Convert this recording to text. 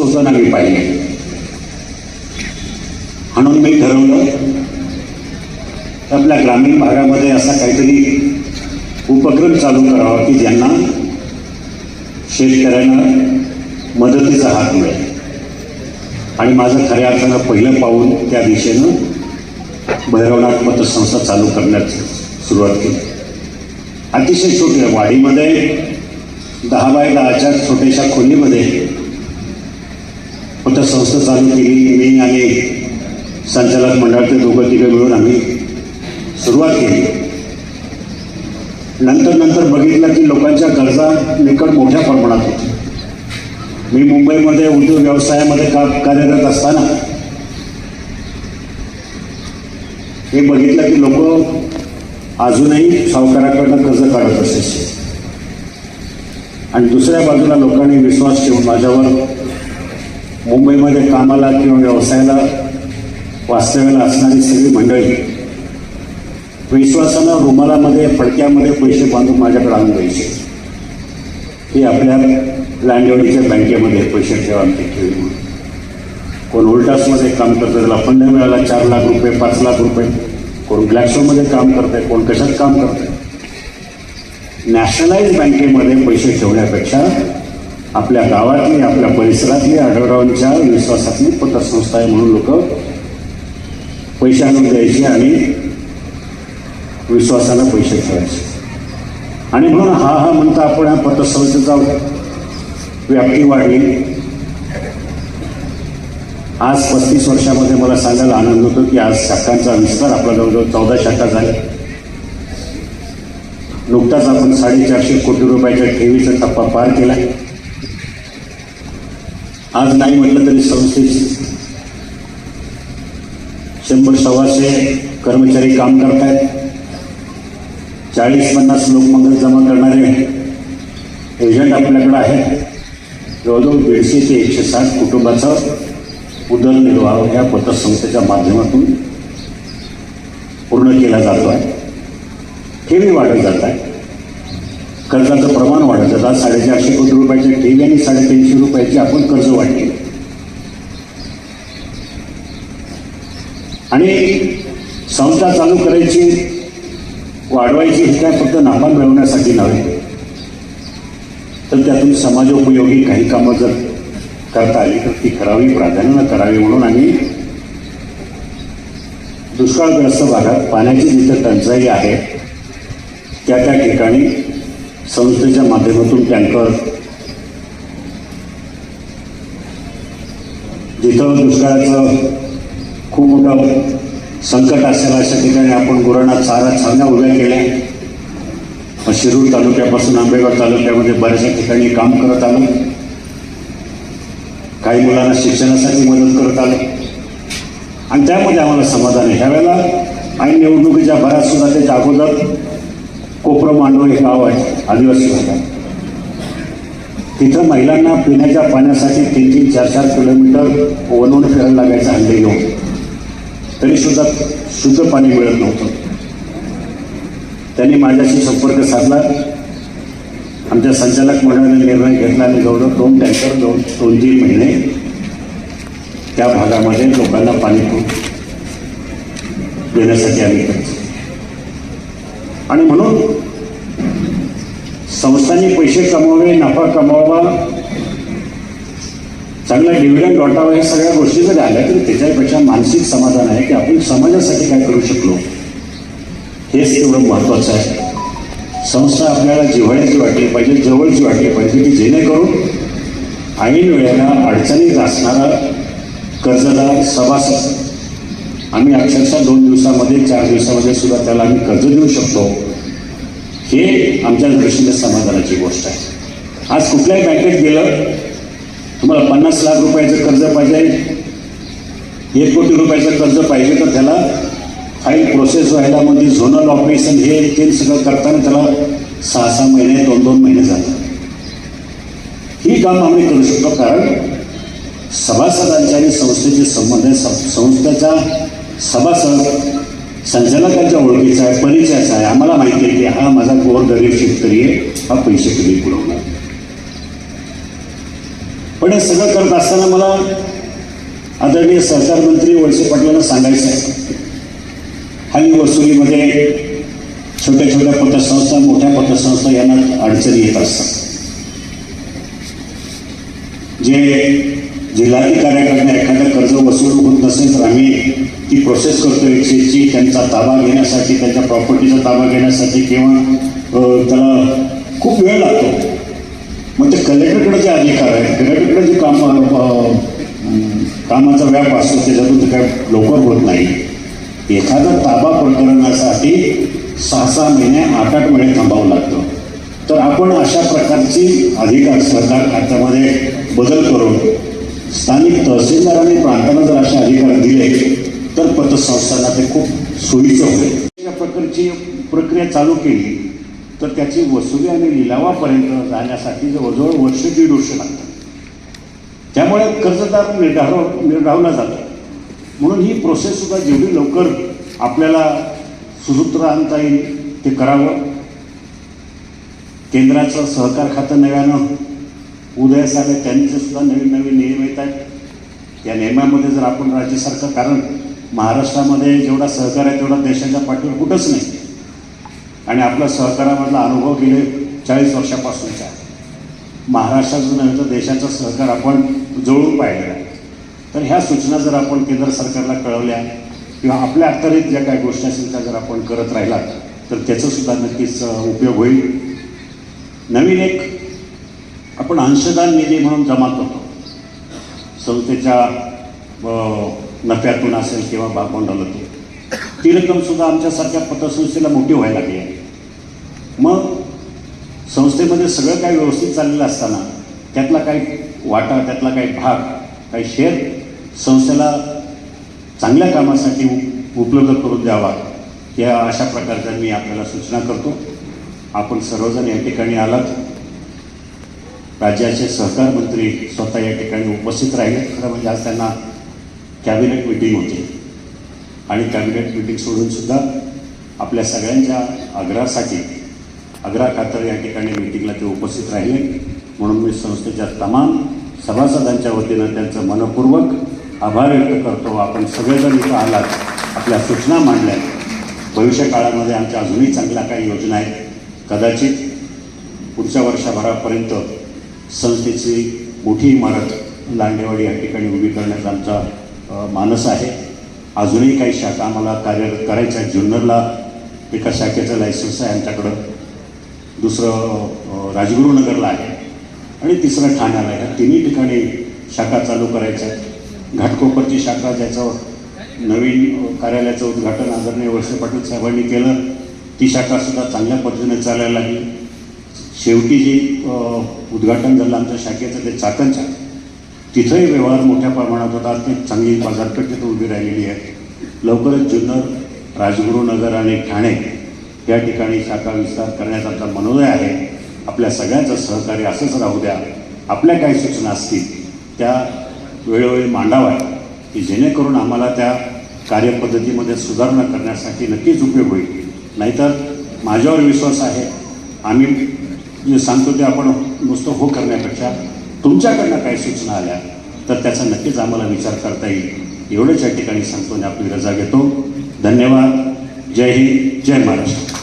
कसं मी म्हणून मी ठरवलं आपल्या ग्रामीण भागामध्ये असा काहीतरी उपक्रम चालू करावा की ज्यांना शेतकऱ्यांना मदतीचा हात मिळेल. आणि माझं खऱ्या अर्थानं पहिलं पाऊल त्या दिशेनं भैरवनाथ पतसंस्था चालू करण्यास सुरुवात केली. अतिशय छोटी आहे. वाडीमध्ये दहा बाय दहाच्या छोट्याशा खोलीमध्ये पतसंस्था चालू केली मी आणि संचालक मंडळाचे दोघं तिघं मिळून आम्ही सुरुवात केली. नंतर नंतर बघितलं की लोकांच्या गरजा निकट मोठ्या प्रमाणात होत्या. मी मुंबईमध्ये उद्योग व्यवसायामध्ये का कार्यरत असताना हे बघितलं की लोक अजूनही सावकाराकडनं कर्ज काढत असायचे. आणि दुसऱ्या बाजूला लोकांनी विश्वास ठेवून माझ्यावर मुंबईमध्ये कामाला किंवा व्यवसायाला वास्तव्याला असणारी सगळी मंडळी विश्वासानं रुमालामध्ये फडक्यामध्ये पैसे बांधून माझ्याकडे आणून द्यायचे. की आपल्या लांडवडीच्या बँकेमध्ये पैसे ठेवा आमचे ठेवी म्हणून. कोण उल्टासमध्ये काम करतं त्याला फंड मिळाला चार लाख रुपये पाच लाख रुपये. कोण ग्लॅक्सोमध्ये काम करतंय कोण कशात काम करतंय. नॅशनलाइज बँकेमध्ये पैसे ठेवण्यापेक्षा आपल्या गावातली आपल्या परिसरातली आढळरावांच्या विश्वासातली पतसंस्था आहे म्हणून लोक पैसे आणून द्यायचे आणि विश्वासानं पैसे ठेवायचे. आणि म्हणून हा हा म्हणता आपण या पतसंस्थेचा व्याप्ती वाढली. आज पस्तीस वर्षामध्ये मला सांगायला आनंद होतो की आज शाखांचा विस्तार आपला जवळजवळ चौदा शाखा झाल्या. नुकताच आपण साडेचारशे कोटी रुपयाच्या ठेवीचा टप्पा पार केला. आज नाही म्हटलं तरी संस्थेत शंभर सव्वाशे कर्मचारी काम करतायत. चाळीस पन्नास लोकमंगल जमा करणारे एजंट आपल्याकडे आहेत. जवळजवळ दीडशे ते एकशे साठ कुटुंबाचा उदरनिर्वाह या पतसंस्थेच्या माध्यमातून पूर्ण केला जातो आहे ठेवी वाढत जात आहे कर्जाचं प्रमाण वाढत आज साडेचारशे कोटी रुपयाच्या ठेवी आणि साडेतीनशे रुपयाची आपण कर्ज वाढली. आणि संस्था चालू करायची वाढवायची ही काय फक्त नामान मिळवण्यासाठी नव्हे. तर त्यातून समाजोपयोगी काही कामं जर करता आली तर ती करावी प्राधान्यानं करावी म्हणून आम्ही दुष्काळग्रस्त भागात पाण्याची जिथं टंचाई आहे त्या त्या ठिकाणी संस्थेच्या माध्यमातून टँकर जिथं दुष्काळाचं खूप मोठं संकट असेल अशा ठिकाणी आपण गुरांना चारा छावण्या उभ्या केल्या. मग शिरूर तालुक्यापासून आंबेगाव तालुक्यामध्ये बऱ्याचशा ठिकाणी काम करत आलो. काही मुलांना शिक्षणासाठी मदत करत आलो. आणि त्यामध्ये आम्हाला समाधान आहे. ह्यावेळेला ऐन निवडणुकीच्या भरात सुद्धा त्याच्या अगोदर कोपरं मांडव हे गाव आहे आदिवासी भागात तिथं महिलांना पिण्याच्या पाण्यासाठी तीन तीन चार चार किलोमीटर वनवून फिरायला लागायचं हल्ले घेऊन तरी सुद्धा शुद्ध पाणी मिळत नव्हतं. त्यांनी माझ्याशी संपर्क साधला. आमच्या संचालक मंडळाने निर्णय घेतला आणि जवळजवळ दोन टँकर दोन दोन तीन महिने त्या भागामध्ये लोकांना पाणी देण्यासाठी आम्ही करतो आणि म्हणून संस्थांनी पैसे कमावे नफा कमावा चांगला डिव्हिडंड वाटावा या सगळ्या गोष्टी जर आल्या तरी त्याच्यापेक्षा मानसिक समाधान आहे की आपण समाजासाठी काय करू शकलो. हेच तेवढं महत्त्वाचं आहे. संस्था आपल्याला जिव्हाळ्याची वाटली पाहिजे जवळची वाटली पाहिजे की जेणेकरून ऐन वेळेला अडचणीत असणारा कर्जदार सभासद आम्ही अक्षरशः दोन दिवसामध्ये चार दिवसामध्ये सुद्धा त्याला आम्ही कर्ज देऊ शकतो. हे आमच्या दृष्टीने समाधानाची गोष्ट आहे. आज कुठल्याही बँकेत गेलं तुम्हाला पन्नास लाख रुपयाचं कर्ज पाहिजे एक कोटी रुपयाचं कर्ज पाहिजे तर त्याला फाईल प्रोसेस व्हायला म्हणजे झोनल ऑपरेशन हे ते सगळं करताना त्याला सहा सहा महिने दोन दोन महिने जातात ही काम आम्ही करू शकतो कारण सभासदांचे आणि संस्थेचे संबंध आहे संस्थेचा सभासद संचालकांच्या ओळखीचा आहे परिचयाचा आहे. आम्हाला माहिती आहे की हा माझा गोर गरीब शेतकरी आहे. हा पैसे कधी पुरवणार पण हे सगळं करत असताना मला आदरणीय सहकार मंत्री वळसे पाटलांना सांगायचं आहे. हल्ली वसुलीमध्ये छोट्या छोट्या पतसंस्था मोठ्या पतसंस्था यांना अडचणी येत असतात. जे जिल्हाधिकाऱ्याकडनं एखादं कर्ज वसूल होत नसेल तर आम्ही ती प्रोसेस करतो एक्सेसची त्यांचा ताबा घेण्यासाठी त्यांच्या प्रॉपर्टीचा ताबा घेण्यासाठी किंवा त्याला खूप वेळ लागतो. मग ते कलेक्टरकडे जे अधिकार आहे कलेक्टरकडे जे काम कामाचा व्याप असतो त्याच्यातून ते काय लवकर होत नाही. एखादा ताबा प्रकरणासाठी सहा सहा महिने आठ आठ महिने थांबावं लागतं. तर आपण अशा प्रकारची अधिकार सरकार खात्यामध्ये बदल करून स्थानिक तहसीलदार आणि प्रांतांना जर असे अधिकार दिले तर पतसंस्थांना ते खूप सोयीचं होईल. या प्रकारची प्रक्रिया चालू केली तर त्याची वसुली आणि लिलावापर्यंत जाण्यासाठी जवळजवळ वर्ष दीड वर्ष लागतात. त्यामुळे कर्जदार निर्धार निर्धावला जातो. म्हणून ही प्रोसेस सुद्धा जेवढी लवकर आपल्याला सुसूत्र आणता येईल ते करावं. केंद्राचं सहकार खातं नव्यानं उदयास आलं त्यांचे सुद्धा नवीन नवीन नियम येत आहेत. या नियमामध्ये जर आपण राज्य सरकार कारण महाराष्ट्रामध्ये जेवढा सहकार आहे तेवढा देशाच्या पाठीवर कुठंच नाही. आणि आपला सहकारामधला अनुभव गेले चाळीस वर्षापासूनचा महाराष्ट्राचं नव्हे तर देशाचा सहकार आपण जुळून पाहिलेला आहे. तर ह्या सूचना जर आपण केंद्र सरकारला कळवल्या किंवा आपल्या अखत्यारीत ज्या काही गोष्टी असतील त्या जर आपण करत राहिलात तर त्याचंसुद्धा नक्कीच उपयोग होईल. नवीन एक आपण अंशदान निधी म्हणून जमा करतो संस्थेच्या नफ्यातून असेल किंवा भागभांडवलातून. ती रक्कमसुद्धा आमच्यासारख्या पतसंस्थेला मोठी व्हायला लागली आहे. मग संस्थेमध्ये सगळं काही व्यवस्थित चाललेलं असताना त्यातला काही वाटा त्यातला काही भाग काही शेअर संस्थेला चांगल्या कामासाठी उ- उपलब्ध करून द्यावा या अशा प्रकारच्या मी आपल्याला सूचना करतो. आपण सर्वजण या ठिकाणी आलात. राज्याचे सहकार मंत्री स्वतः या ठिकाणी उपस्थित राहिले. खरं म्हणजे आज त्यांना कॅबिनेट मिटिंग होती. आणि कॅबिनेट मिटिंग सोडूनसुद्धा आपल्या सगळ्यांच्या आग्रहासाठी आग्रा खातर या ठिकाणी मिटिंगला ते उपस्थित राहिले. म्हणून मी संस्थेच्या तमाम सभासदांच्या वतीनं त्यांचं मनपूर्वक आभार व्यक्त करतो आपण सगळेजण इथं आलात. आपल्या सूचना मांडल्या. भविष्य काळामध्ये आमच्या अजूनही चांगल्या काही योजना आहेत. कदाचित पुढच्या वर्षभरापर्यंत संस्थेची मोठी इमारत लांडेवाडी या ठिकाणी उभी करण्याचा आमचा मानस आहे. अजूनही काही शाखा आम्हाला कार्यरत करायच्या आहेत. जुन्नरला एका शाखेचं लायसन्स आहे आमच्याकडं. दुसरं राजगुरुनगरला आहे. आणि तिसरं ठाण्याला आहे. ह्या तिन्ही ठिकाणी शाखा चालू करायच्या आहेत. घाटकोपरची शाखा ज्याचं नवीन कार्यालयाचं उद्घाटन आदरणीय वळसे पाटील साहेबांनी केलं ती शाखासुद्धा चांगल्या पद्धतीने चालायला लागली. शेवटी जी उद्घाटन झालं आमच्या शाखेचं ते चाकणच्या. तिथंही व्यवहार मोठ्या प्रमाणात होता. ते चांगली बाजारपेठ तिथं उभी राहिलेली आहे. लवकरच जुन्नर राजगुरुनगर आणि ठाणे या ठिकाणी शाखा विस्तार करण्याचा आमचा मनोदय आहे. आपल्या सगळ्यांचं सहकार्य असंच राहू द्या. आपल्या काही सूचना असतील त्या वेळोवेळी मांडाव्या की जेणेकरून आम्हाला त्या कार्यपद्धतीमध्ये सुधारणा करण्यासाठी नक्कीच उपयोग होईल. नाहीतर माझ्यावर विश्वास आहे आम्ही जे सांगतो ते आपण नुसतं हो करण्यापेक्षा तुमच्याकडनं काही सूचना आल्या तर त्याचा नक्कीच आम्हाला विचार करता येईल. एवढंच या ठिकाणी सांगतो आणि आपली रजा घेतो. धन्यवाद. जय हिंद. जय महाराष्ट्र.